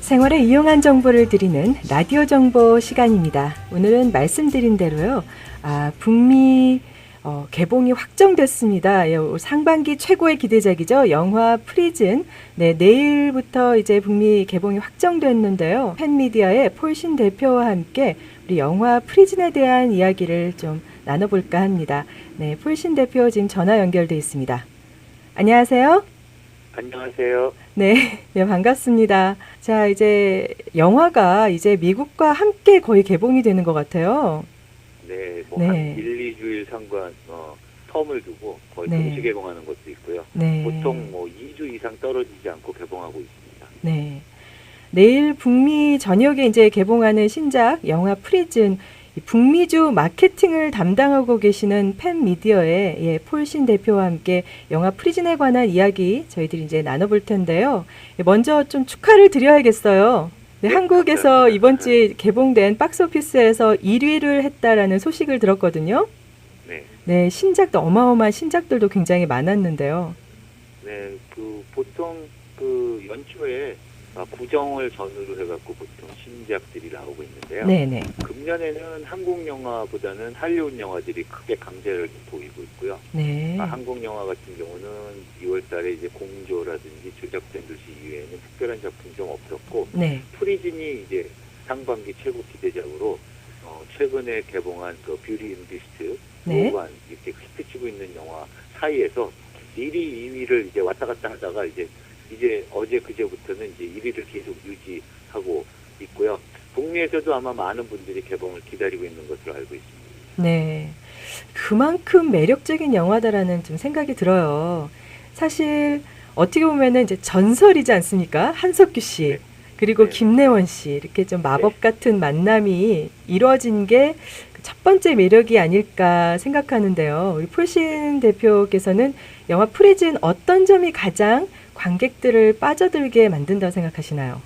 생활에 유용한 정보를 드리는 라디오 정보 시간입니다. 오늘은 말씀드린 대로요. 아, 북미 어, 개봉이 확정됐습니다. 예, 상반기 최고의 기대작이죠. 영화 프리즌. 네, 내일부터 이제 북미 개봉이 확정됐는데요. 팬미디어의 폴신 대표와 함께 우리 영화 프리즌에 대한 이야기를 좀 나눠볼까 합니다. 네, 폴신 대표 지금 전화 연결돼 있습니다. 안녕하세요. 안녕하세요. 네, 네, 반갑습니다. 자, 이제 영화가 이제 미국과 함께 거의 개봉이 되는 것 같아요. 네, 뭐 네. 한 1, 2주일 상관 어, 텀을 두고 거의 네. 동시 개봉하는 것도 있고요. 네. 보통 뭐 2주 이상 떨어지지 않고 개봉하고 있습니다. 네. 내일 북미 전역에 이제 개봉하는 신작 영화 프리즌 이 북미주 마케팅을 담당하고 계시는 팬 미디어의 예, 폴신 대표와 함께 영화 프리즌에 관한 이야기 저희들이 이제 나눠볼 텐데요. 예, 먼저 좀 축하를 드려야겠어요. 네, 네, 한국에서. 이번 주에 개봉된 박스오피스에서 1위를 했다라는 소식을 들었거든요. 네, 네, 신작도 어마어마한 신작들도 굉장히 많았는데요. 네, 그 보통 그 연초에 아, 구정을 전후로 해갖고 보통 신작들이 나오고 있는데요. 네, 네. 금년에는 한국 영화보다는 할리우드 영화들이 크게 강세를 보이고 있고요. 네. 아, 한국 영화 같은 경우는 2월달에 이제 공조라든지 조작된 도시 이외에는 특별한 작품 좀 없었고 네. 프리즌이 이제 상반기 최고 기대작으로 어, 최근에 개봉한 그 뷰티 인 비스트 네. 로만 이렇게 히트치고 있는 영화 사이에서 1위, 2위를 이제 왔다 갔다 하다가 이제 이제 어제 그제부터는 이제 1위를 계속 유지하고 있고요. 북미에서도 아마 많은 분들이 개봉을 기다리고 있는 것으로 알고 있습니다. 네. 그만큼 매력적인 영화다라는 좀 생각이 들어요. 사실 어떻게 보면은 이제 전설이지 않습니까? 한석규 씨. 네. 그리고 네. 김래원 씨. 이렇게 좀 마법 같은 만남이 이루어진 게 첫 번째 매력이 아닐까 생각하는데요. 우리 폴신 대표께서는 영화 프리즌 어떤 점이 가장 관객들을 빠져들게 만든다고 생각하시나요?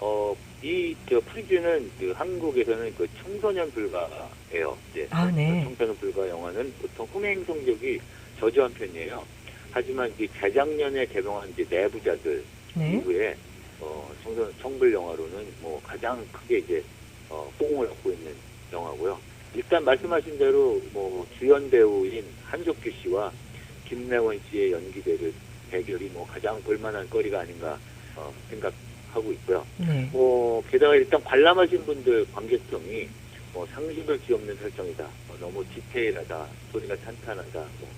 어, 이저 프리즌은 그 한국에서는 그 청소년 불가예요. 이제 아, 네. 청소년 불가 영화는 보통 흥행 성적이 저조한 편이에요. 하지만 이제 재작년에 개봉한 이제 내부자들 네. 이후에 어, 청소년 청불 영화로는 뭐 가장 크게 이제 어, 호응을 얻고 있는 영화고요. 일단 말씀하신 대로 뭐 주연 배우인 한석규 씨와 김래원 씨의 연기대를 대결이 뭐 가장 볼만한 거리가 아닌가 어, 생각하고 있고요. 네. 뭐 게다가 일단 관람하신 분들 관객층이 뭐 상식을 뒤엎는 설정이다. 뭐 너무 디테일하다. 소리가 탄탄하다. 뭐,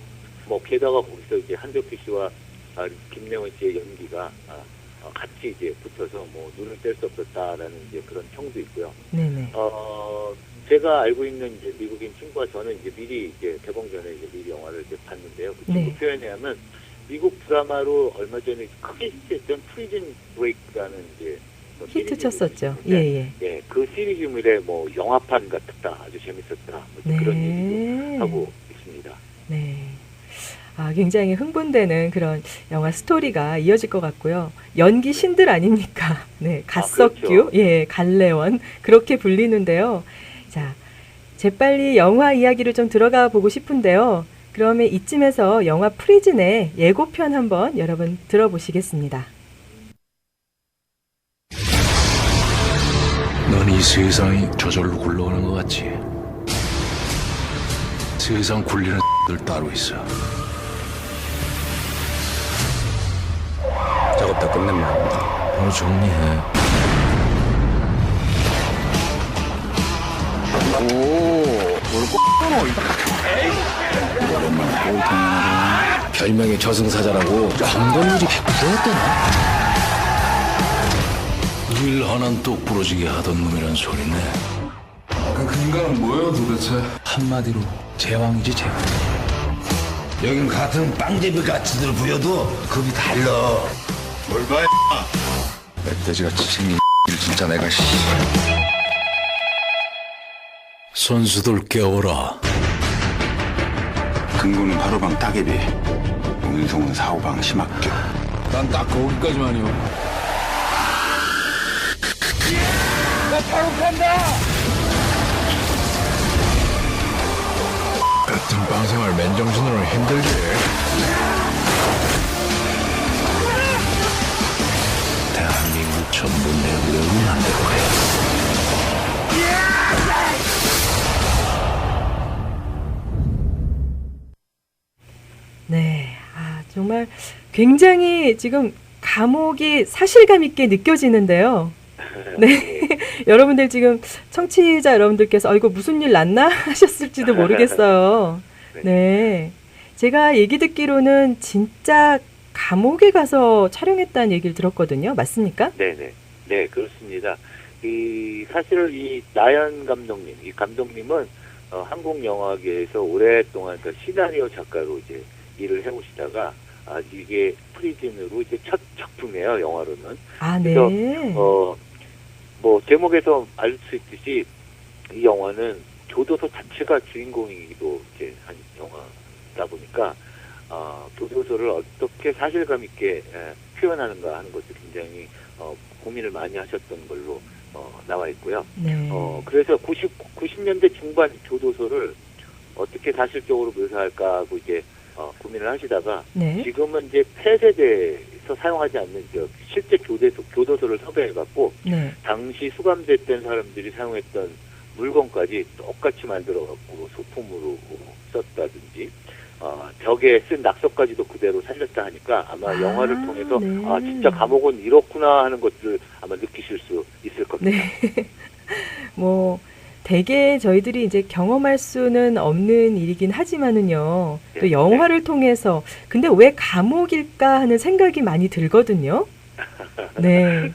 뭐 게다가 거기서 이제 한석규 씨와 아, 김래원 씨의 연기가 아, 어, 같이 이제 붙어서 뭐 눈을 뗄 수 없었다라는 이제 그런 평도 있고요. 네네. 어 제가 알고 있는 이제 미국인 친구와 저는 이제 미리 이제 개봉 전에 이제 미리 영화를 이제 봤는데요. 그 친구 네. 표현에 하면 미국 드라마로 얼마 전에 크게 히트했던 프리즌 브레이크라는 이제 뭐 히트 쳤었죠. 예, 있는데 예. 예, 그 시리즈물에 뭐 영화판 같았다, 아주 재밌었다, 뭐 이제 그런 얘기도 네. 하고 있습니다. 네. 아, 굉장히 흥분되는 그런 영화 스토리가 이어질 것 같고요. 연기 신들 아닙니까? 네, 갓석규, 그렇죠. 예, 갈래원 그렇게 불리는데요. 자, 재빨리 영화 이야기를 좀 들어가 보고 싶은데요. 그러면 이쯤에서 영화 프리즌의 예고편 한번 여러분 들어보시겠습니다. 넌 이 세상이 저절로 굴러가는 것 같지? 세상 굴리는 들 따로 있어. 작업 다 끝냈나? 바로 정리해. 별명이 저승사자라고 검건일이 100%였다나? 일 하나는 똑 부러지게 하던 놈이란 소리네. 그 인간은 뭐예요 도대체? 한마디로 제왕이지 제왕. 여긴 같은 빵제비 가치들 부여도 급이 달라 뭘 봐? 멧돼지같이 생긴 일 진짜 내가 씨 선수들 깨워라. 금고는 하루방 따개비, 운송은 사후방 심학교. 난 딱 거기까지만이요. 같은 빵생활 맨정신으로 힘들지. 대한민국 전부 내구력이 만들어 해. 정말 굉장히 지금 감옥이 사실감 있게 느껴지는데요. 네. 여러분들 지금 청취자 여러분들께서 어, 이거 무슨 일 났나 하셨을지도 모르겠어요. 네. 제가 얘기 듣기로는 진짜 감옥에 가서 촬영했다는 얘기를 들었거든요. 맞습니까? 네네. 네, 그렇습니다. 이, 사실 이 나연 감독님, 이 감독님은 어, 한국 영화계에서 오랫동안 그 시나리오 작가로 이제 일을 해오시다가 아, 이게 프리즌으로 이제 첫 작품이에요, 영화로는. 아, 네. 어, 뭐, 제목에서 알 수 있듯이 이 영화는 교도소 자체가 주인공이기도 이제 한 영화다 보니까, 어, 교도소를 어떻게 사실감 있게 에, 표현하는가 하는 것도 굉장히 어, 고민을 많이 하셨던 걸로 어, 나와 있고요. 네. 어, 그래서 90, 90년대 중반 교도소를 어떻게 사실적으로 묘사할까 하고 이제 어, 고민을 하시다가 네. 지금은 이제 폐쇄돼서 사용하지 않는 저 실제 교도소, 교도소를 섭외해갖고 네. 당시 수감됐던 사람들이 사용했던 물건까지 똑같이 만들어갖고 소품으로 썼다든지 어, 벽에 쓴 낙서까지도 그대로 살렸다 하니까 아마 아, 영화를 통해서 네. 아 진짜 감옥은 이렇구나 하는 것들을 아마 느끼실 수 있을 겁니다. 네. 뭐 대개 저희들이 이제 경험할 수는 없는 일이긴 하지만은요. 또 네, 영화를 통해서 근데 왜 감옥일까 하는 생각이 많이 들거든요. 네.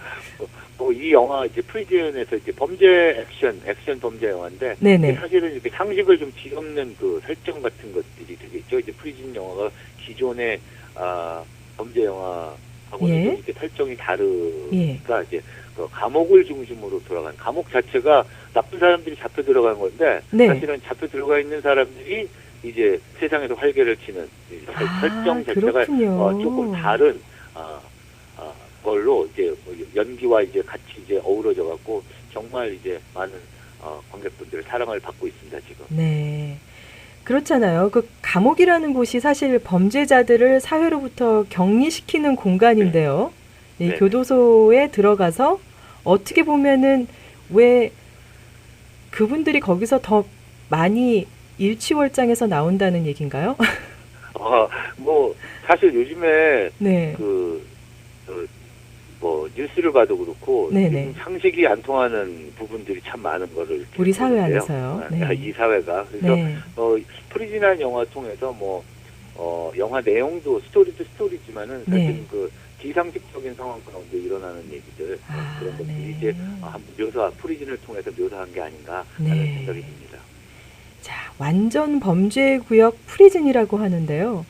뭐 이 영화 이제 프리즌에서 이제 범죄 액션 액션 범죄 영화인데 네네. 사실은 이렇게 상식을 좀 뒤엎는 그 설정 같은 것들이 되게 있죠. 이제 프리즌 영화가 기존의 아, 범죄 영화 하고는 예. 좀 이렇게 설정이 다르니까 예. 이제 그 감옥을 중심으로 돌아가는 감옥 자체가 나쁜 사람들이 잡혀 들어간 건데 네. 사실은 잡혀 들어가 있는 사람들이 이제 세상에서 활개를 치는 아, 설정 자체가. 어, 조금 다른 아, 아, 걸로 이제 뭐 연기와 이제 같이 이제 어우러져 갖고 정말 이제 많은 어, 관객분들의 사랑을 받고 있습니다 지금. 네. 그렇잖아요. 그 감옥이라는 곳이 사실 범죄자들을 사회로부터 격리시키는 공간인데요. 이 네네. 교도소에 들어가서 어떻게 보면은 왜 그분들이 거기서 더 많이 일취월장에서 나온다는 얘기인가요? 어, 뭐 사실 요즘에 네. 그, 뉴스를 봐도 그렇고, 네네. 지금 상식이 안 통하는 부분들이 참 많은 거를. 우리 사회. 안에서요. 아, 네. 이 사회가. 그래서, 네. 어, 프리진한 영화 통해서 뭐, 어, 영화 내용도 스토리도 스토리지만은 사실 네. 그 비상식적인 상황 가운데 일어나는 얘기들, 아, 그런 것들이 네. 이제 어, 한번 묘사, 프리진을 통해서 묘사한 게 아닌가 하는 네. 생각이 듭니다. 자, 완전 범죄 구역 프리즌이라고 하는데요.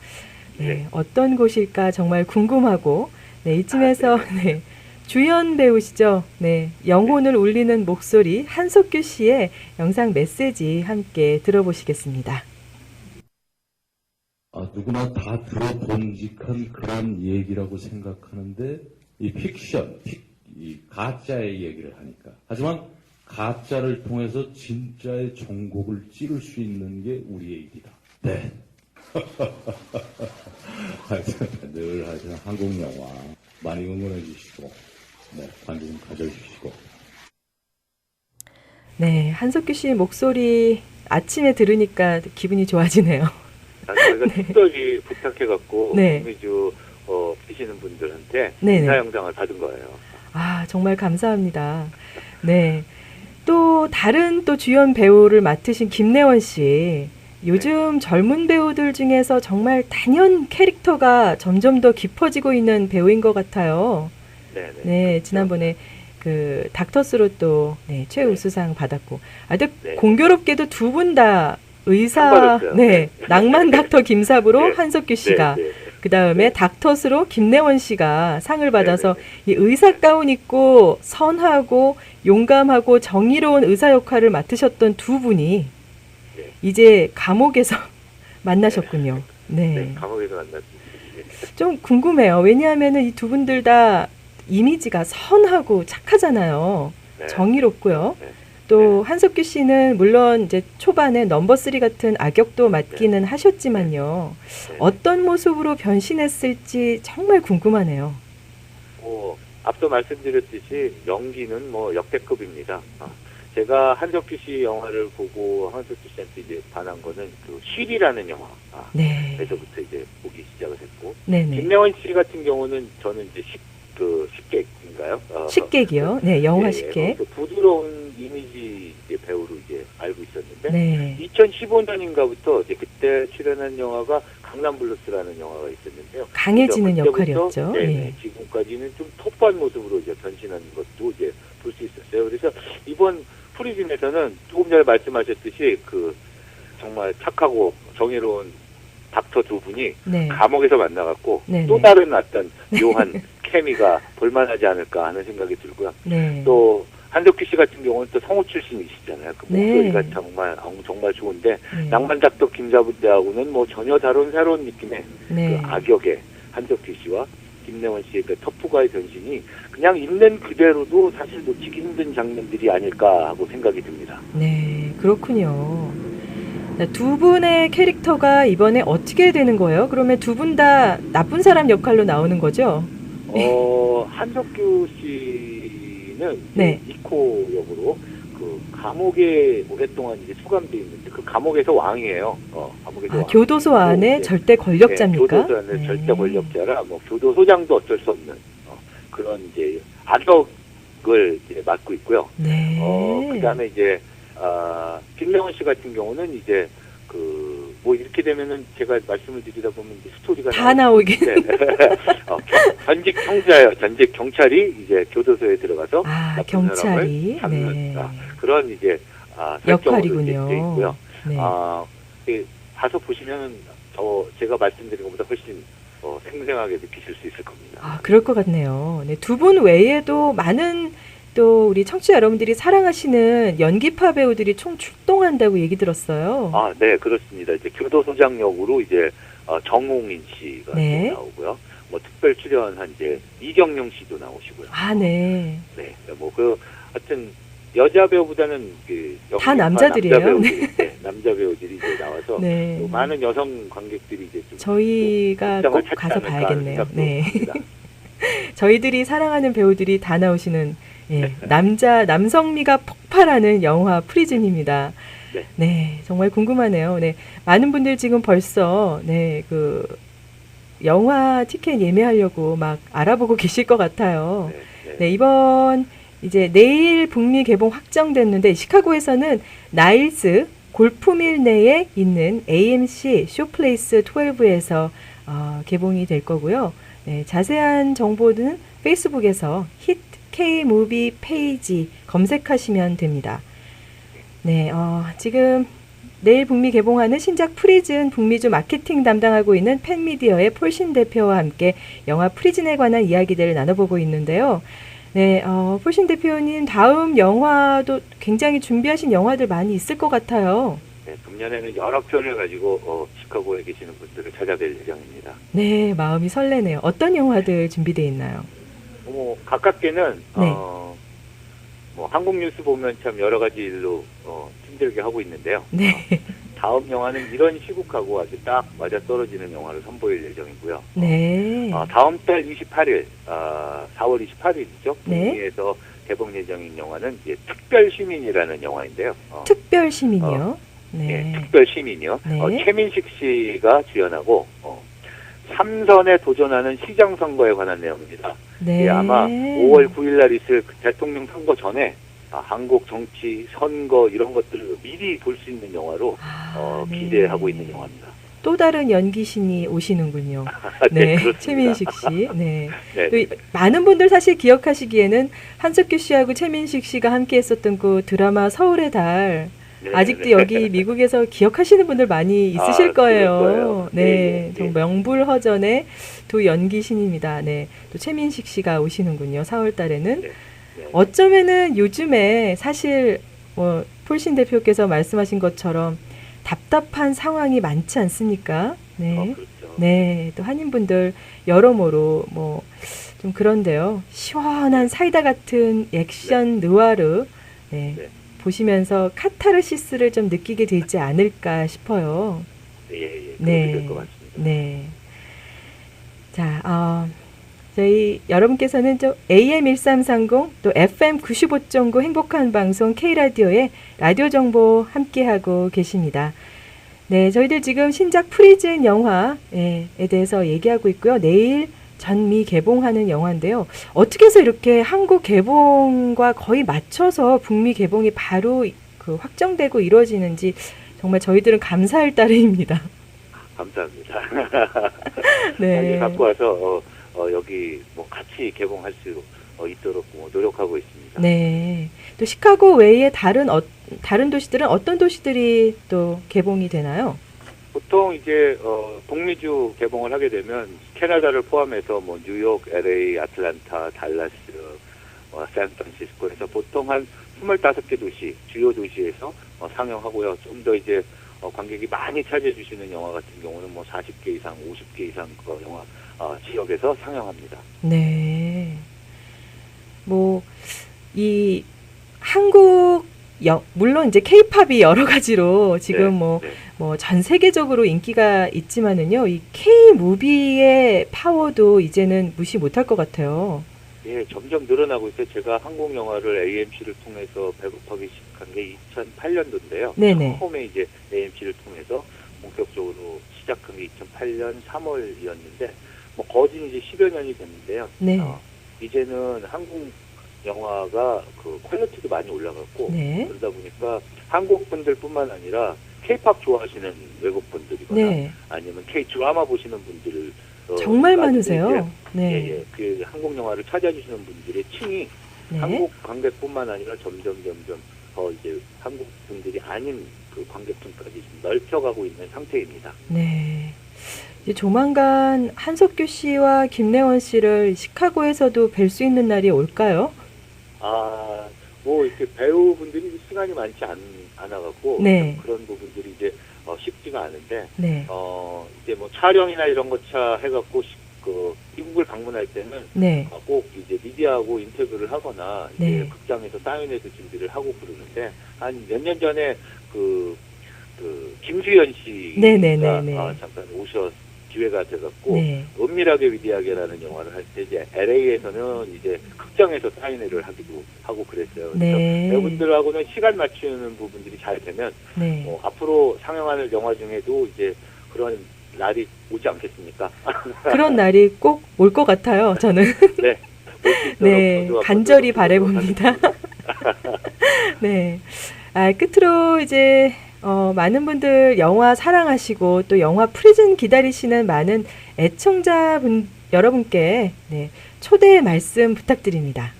네, 네. 어떤 곳일까 정말 궁금하고, 네, 이쯤에서, 아, 네, 주연 배우시죠? 네, 영혼을 울리는 목소리 한석규 씨의 영상 메시지 함께 들어보시겠습니다. 아, 누구나 다 들어본직한 그런 얘기라고 생각하는데 이 픽션, 픽, 이 가짜의 얘기를 하니까. 하지만 가짜를 통해서 진짜의 종곡을 찌를 수 있는 게 우리의 일이다. 네. 하여튼 늘 하여튼 한국 영화 많이 응원해 주시고, 네, 관심 가져주시고. 네, 한석규 씨 목소리 아침에 들으니까 기분이 좋아지네요. 아, 저희가 특별히 부탁해갖고, 네. 이미주, 어, 피시는 분들한테 네네. 인사 영상을 받은 거예요. 아, 정말 감사합니다. 네. 또 다른 또 주연 배우를 맡으신 김래원 씨. 요즘 젊은 배우들 중에서 정말 단연 캐릭터가 점점 더 깊어지고 있는 배우인 것 같아요. 네 네. 네, 지난번에 그 닥터스로 또 네, 최우수상 받았고 아주 네. 공교롭게도 두 분다상 의사. 네, 네. 낭만 닥터 김사부로 네. 한석규 씨가 네, 네. 그 다음에 네. 닥터스로 김래원 씨가 상을 받아서 네, 이 의사 가운 입고 선하고 용감하고 정의로운 의사 역할을 맡으셨던 두 분이 네. 이제 감옥에서 만나셨군요. 네, 네. 감옥에서 만났습니다. 좀 궁금해요. 왜냐하면은 이 두 분들 다 이미지가 선하고 착하잖아요. 네. 정의롭고요. 네. 또 한석규 씨는 물론 이제 초반에 넘버 쓰리 같은 악역도 맡기는 하셨지만요. 네. 어떤 모습으로 변신했을지 정말 궁금하네요. 뭐 앞서 말씀드렸듯이 연기는 뭐 역대급입니다. 아, 제가 한석규 씨 영화를 보고 한석규 씨한테 이제 반한 거는 그 쉔이라는 영화. 아, 네. 에서부터 이제 보기 시작을 했고 네네. 김명원 씨 같은 경우는 저는 이제 식, 그 식객인가요? 어, 식객이요. 네, 영화 예, 식객. 그 부드러운 이미지 배우로 이제 알고 있었는데 네. 2015년인가부터 이제 그때 출연한 영화가 강남블루스라는 영화가 있었는데요. 강해지는 역할이었죠. 그때부터, 네, 예. 네, 지금까지는 좀 터프한 모습으로 이제 변신하는 것도 이제 볼 수 있었어요. 그래서 이번 프리즌에서는 조금 전에 말씀하셨듯이 그 정말 착하고 정의로운 닥터 두 분이 네. 감옥에서 만나갖고 네, 또 네. 다른 어떤 묘한 케미가 볼만하지 않을까 하는 생각이 들고요. 네. 또 한덕규 씨 같은 경우는 또 성우 출신이시잖아요. 그 네. 목소리가 정말 어, 정말 좋은데 네. 낭만작덕 김자분대하고는 뭐 전혀 다른 새로운 느낌의 네. 그 악역의 한덕규 씨와 김래원 씨의 그 터프가의 변신이 그냥 있는 그대로도 사실 놓치기 힘든 장면들이 아닐까 하고 생각이 듭니다. 네, 그렇군요. 네, 두 분의 캐릭터가 이번에 어떻게 되는 거예요? 그러면 두 분 다 나쁜 사람 역할로 나오는 거죠? 어 한덕규 씨는 네. 이코 역으로 그 감옥에 오랫동안 이제 수감돼 있는데 그 감옥에서 왕이에요. 어, 감옥에서 아, 왕. 교도소 안에 네. 절대 권력자입니까? 네, 교도소는 네. 절대 권력자라 뭐 교도소장도 어쩔 수 없는 어, 그런 이제 악역을 이제 맡고 있고요. 네. 어 그다음에 이제 아 김명원 씨 같은 경우는 이제 그 뭐 이렇게 되면은 제가 말씀을 드리다 보면 이제 스토리가 다 나오긴. 어, 경- 전직 형사예요. 전직 경찰이 이제 교도소에 들어가서 아, 경찰이. 잡는 네. 아, 그런 이제 아, 설정으로 이제 돼 역할이군요. 있고요. 네. 아, 그, 가서 보시면은 저 제가 말씀드린 것보다 훨씬 어, 생생하게 느끼실 수 있을 겁니다. 아, 그럴 것 같네요. 네, 두 분 외에도 많은 또 우리 청취자 여러분들이 사랑하시는 연기파 배우들이 총 출동한다고 얘기 들었어요. 아, 네, 그렇습니다. 이제 교도소장 역으로 이제 어, 정홍인 씨가 네. 또 나오고요. 뭐 특별 출연한 이제 이경영 씨도 나오시고요. 아, 네. 네, 뭐 그 하여튼 여자 배우보다는 그다 연기파 남자들이에요? 남자 배우들이, 네, 남자 배우들이 이제 나와서 네. 또 많은 여성 관객들이 이제 좀 저희가 꼭 가서 봐야겠네요. 네. 저희들이 사랑하는 배우들이 다 나오시는 예, 네. 남자 남성미가 폭발하는 영화 프리즌입니다. 네. 네, 정말 궁금하네요. 네, 많은 분들 지금 벌써 네 그 영화 티켓 예매하려고 막 알아보고 계실 것 같아요. 네, 네. 네, 이번 이제 내일 북미 개봉 확정됐는데 시카고에서는 나일스 골프밀 내에 있는 AMC 쇼플레이스 12에서 어, 개봉이 될 거고요. 네, 자세한 정보는 페이스북에서 힛 K 무비 페이지 검색하시면 됩니다. 네, 어, 지금 내일 북미 개봉하는 신작 프리즌 북미주 마케팅 담당하고 있는 팬미디어의 폴신 대표와 함께 영화 프리즌에 관한 이야기들을 나눠보고 있는데요. 네, 어, 폴신 대표님 다음 영화도 굉장히 준비하신 영화들 많이 있을 것 같아요. 네, 금년에는 여러 편을 가지고 어, 시카고에 계시는 분들을 찾아뵐 예정입니다. 네, 마음이 설레네요. 어떤 영화들 준비되어 있나요? 뭐 가깝게는 네. 어, 뭐 한국 뉴스 보면 참 여러 가지 일로 어, 힘들게 하고 있는데요. 네, 다음 영화는 이런 시국하고 아주 딱 맞아 떨어지는 영화를 선보일 예정이고요. 네, 어, 다음 달 28일, 아, 4월 28일이죠. 네. 북미에서 개봉 예정인 영화는 이제 특별 시민이라는 영화인데요. 어, 특별 시민이요. 예, 네, 특별 시민이요. 네. 어, 최민식 씨가 주연하고 어, 삼선에 도전하는 시장 선거에 관한 내용입니다. 네. 예, 아마 5월 9일 날 있을 그 대통령 선거 전에 아, 한국 정치, 선거 이런 것들을 미리 볼 수 있는 영화로 아, 어, 네. 기대하고 있는 영화입니다. 또 다른 연기신이 오시는군요. 네, 네. 최민식 씨. 네. 네, 또 이- 많은 분들 사실 기억하시기에는 한석규 씨하고 최민식 씨가 함께 했었던 그 드라마 서울의 달. 네, 아직도 네. 여기 미국에서 기억하시는 분들 많이 있으실 아, 거예요. 거예요. 네, 예, 예, 예. 정 명불허전의 두 연기 신입니다. 네, 또 최민식 씨가 오시는군요. 4월 달에는. 네, 네. 어쩌면은 요즘에 사실 뭐 폴신 대표께서 말씀하신 것처럼 답답한 상황이 많지 않습니까? 네. 어, 그렇죠. 네, 또 한인분들 여러모로 뭐 좀 그런데요. 시원한 사이다 같은 액션 느와르 네, 네. 보시면서 카타르시스를 좀 느끼게 되지 않을까 싶어요. 예, 예. 네. 될것 같습니다. 네. 자, 어, 저희 여러분께서는 저 AM 1330 또 FM 95.9 행복한 방송 K라디오의 라디오 정보 함께하고 계십니다. 네, 저희들 지금 신작 프리즌 영화에 대해서 얘기하고 있고요. 내일 전미 개봉하는 영화인데요. 어떻게 해서 이렇게 한국 개봉과 거의 맞춰서 북미 개봉이 바로 그 확정되고 이루어지는지 정말 저희들은 감사할 따름입니다. 감사합니다. 네. 갖고 와서 어, 어, 여기 뭐 같이 개봉할 수 어, 있도록 뭐 노력하고 있습니다. 네. 또 시카고 외에 다른 어, 다른 도시들은 어떤 도시들이 또 개봉이 되나요? 보통 이제 어, 북미주 개봉을 하게 되면 캐나다를 포함해서 뭐 뉴욕, LA, 아틀란타, 달라스, 어, 샌프란시스코에서 보통 한 25개 도시, 주요 도시에서 어, 상영하고요. 좀 더 이제 어, 관객이 많이 찾아해 주시는 영화 같은 경우는 뭐 40개 이상, 50개 이상 그 영화 어, 지역에서 상영합니다. 네. 뭐 이 한국 여, 물론 이제 케이팝이 여러 가지로 지금 네, 뭐 네. 뭐 전 세계적으로 인기가 있지만은요. 이 K 무비의 파워도 이제는 무시 못할 것 같아요. 예, 점점 늘어나고 있어요. 제가 한국 영화를 AMC를 통해서 배급하기 시작한 게 2008년도인데요. 네네. 처음에 이제 AMC를 통해서 본격적으로 시작한 게 2008년 3월이었는데 뭐 거진 이제 10여 년이 됐는데요. 네. 어, 이제는 한국 영화가 그 퀄리티도 많이 올라갔고 네. 그러다 보니까 한국 분들뿐만 아니라 K-팝 좋아하시는 외국 분들이거나 네. 아니면 K 드라마 보시는 분들 어, 정말 많으세요. 네. 예, 예. 그 한국 영화를 찾아주시는 분들의 층이 네. 한국 관객뿐만 아니라 점점 점점 더 이제 한국 분들이 아닌 그 관객층까지 좀 넓혀가고 있는 상태입니다. 네. 이제 조만간 한석규 씨와 김래원 씨를 시카고에서도 뵐 수 있는 날이 올까요? 아, 뭐 이렇게 배우분들이 시간이 많지 않, 않아갖고 네. 그런 부분들이 이제 어, 쉽지가 않은데 네. 어 이제 뭐 촬영이나 이런 거차 해갖고 시- 그 미국을 방문할 때는 네. 어, 꼭 이제 미디어하고 인터뷰를 하거나 이제 네. 극장에서 사인회도 준비를 하고 그러는데 한 몇 년 전에 그, 그 김수현 씨가 네네네네. 아, 잠깐 오셔 기회가 돼갖고 네. 은밀하게 위대하게라는 영화를 할 때 이제 LA에서는 이제 극장에서 사인회를 하기도 하고 그랬어요. 그래서 네. 배우분들하고는 시간 맞추는 부분들이 잘 되면 네. 어, 앞으로 상영하는 영화 중에도 이제 그런 날이 오지 않겠습니까? 그런 날이 꼭 올 것 같아요. 저는. 네. 네. 간절히 바래봅니다. 네. 아, 끝으로 이제 어, 많은 분들 영화 사랑하시고 또 영화 프리즌 기다리시는 많은 애청자분 여러분께 네, 초대 말씀 부탁드립니다.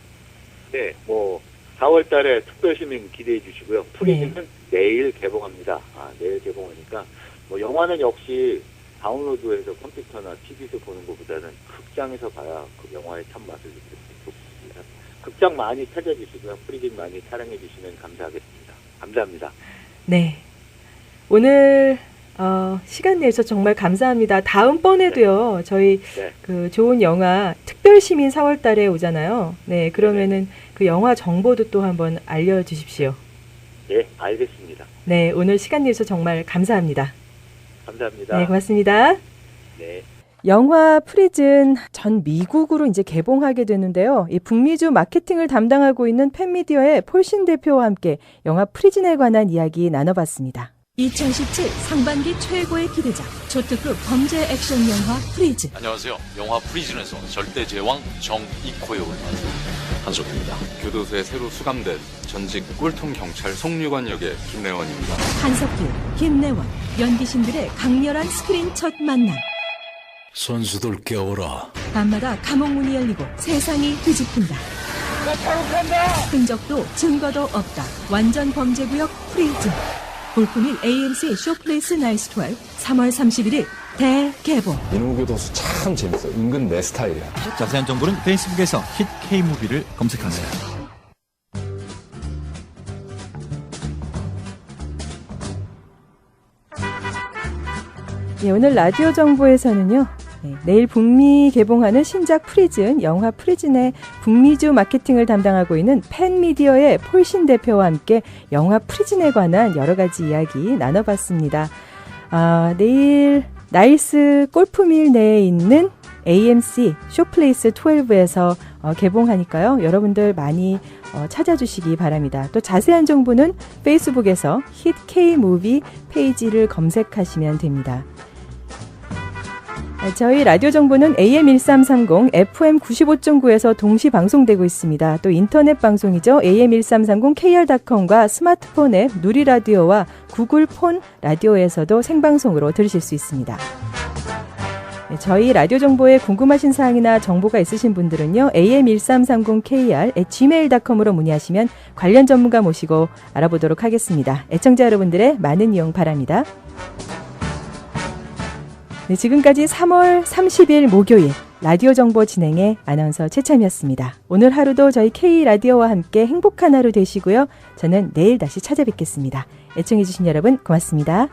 네, 뭐 4월 달에 특별 시민 기대해 주시고요. 프리즘은 내일 개봉합니다. 아, 내일 개봉하니까 뭐 영화는 역시 다운로드해서 컴퓨터나 TV에서 보는 것보다는 극장에서 봐야 그 영화의 참 맛을 느낄 수 있습니다. 극장 많이 찾아주시고요. 프리즘 많이 사랑해 주시면 감사하겠습니다. 감사합니다. 네. 오늘 어, 시간 내서 정말 감사합니다. 다음번에도요. 저희 네. 그 좋은 영화 특별 시민 4월 달에 오잖아요. 네, 그러면은 그 영화 정보도 또 한번 알려 주십시오. 네, 알겠습니다. 네, 오늘 시간 내서 정말 감사합니다. 감사합니다. 네, 고맙습니다. 네. 영화 프리즌 전 미국으로 이제 개봉하게 되는데요. 이 북미주 마케팅을 담당하고 있는 팬미디어의 폴신 대표와 함께 영화 프리즌에 관한 이야기 나눠봤습니다. 2017 상반기 최고의 기대작 초특급 범죄 액션 영화 프리즈 안녕하세요. 영화 프리즌에서 절대 제왕 정이코 역을 맡은 한석규입니다. 교도소에 새로 수감된 전직 꼴통 경찰 송유관 역의 김래원입니다. 한석규, 김래원 연기신들의 강렬한 스크린 첫 만남 선수들 깨워라. 밤마다 감옥문이 열리고 세상이 뒤집힌다 흔적도 증거도 없다 완전 범죄구역 프리즌 볼품일 AMC 쇼플레이스 나이스 12 3월 31일 대개봉 이놈의 교도소 참 재밌어. 은근 내 스타일이야. 자세한 정보는 페이스북에서 힛 K무비를 검색하세요. 예, 오늘 라디오 정보에서는요. 네, 내일 북미 개봉하는 신작 프리즌, 영화 프리즌의 북미주 마케팅을 담당하고 있는 팬미디어의 폴신 대표와 함께 영화 프리즌에 관한 여러 가지 이야기 나눠봤습니다. 아, 내일 나이스 골프밀 내에 있는 AMC 쇼플레이스 12에서 어, 개봉하니까요. 여러분들 많이 어, 찾아주시기 바랍니다. 또 자세한 정보는 페이스북에서 힛 K무비 페이지를 검색하시면 됩니다. 아, 저희 라디오 정보는 AM 1330, FM 95.9에서 동시 방송되고 있습니다. 또 인터넷 방송이죠. AM 1330 KR.com과 스마트폰 앱 누리 라디오와 구글 폰 라디오에서도 생방송으로 들으실 수 있습니다. 네, 저희 라디오 정보에 궁금하신 사항이나 정보가 있으신 분들은요. am1330kr gmail.com으로 문의하시면 관련 전문가 모시고 알아보도록 하겠습니다. 애청자 여러분들의 많은 이용 바랍니다. 네, 지금까지 3월 30일 목요일 라디오 정보 진행의 아나운서 최참이었습니다. 오늘 하루도 저희 K 라디오와 함께 행복한 하루 되시고요. 저는 내일 다시 찾아뵙겠습니다. 애청해주신 여러분 고맙습니다.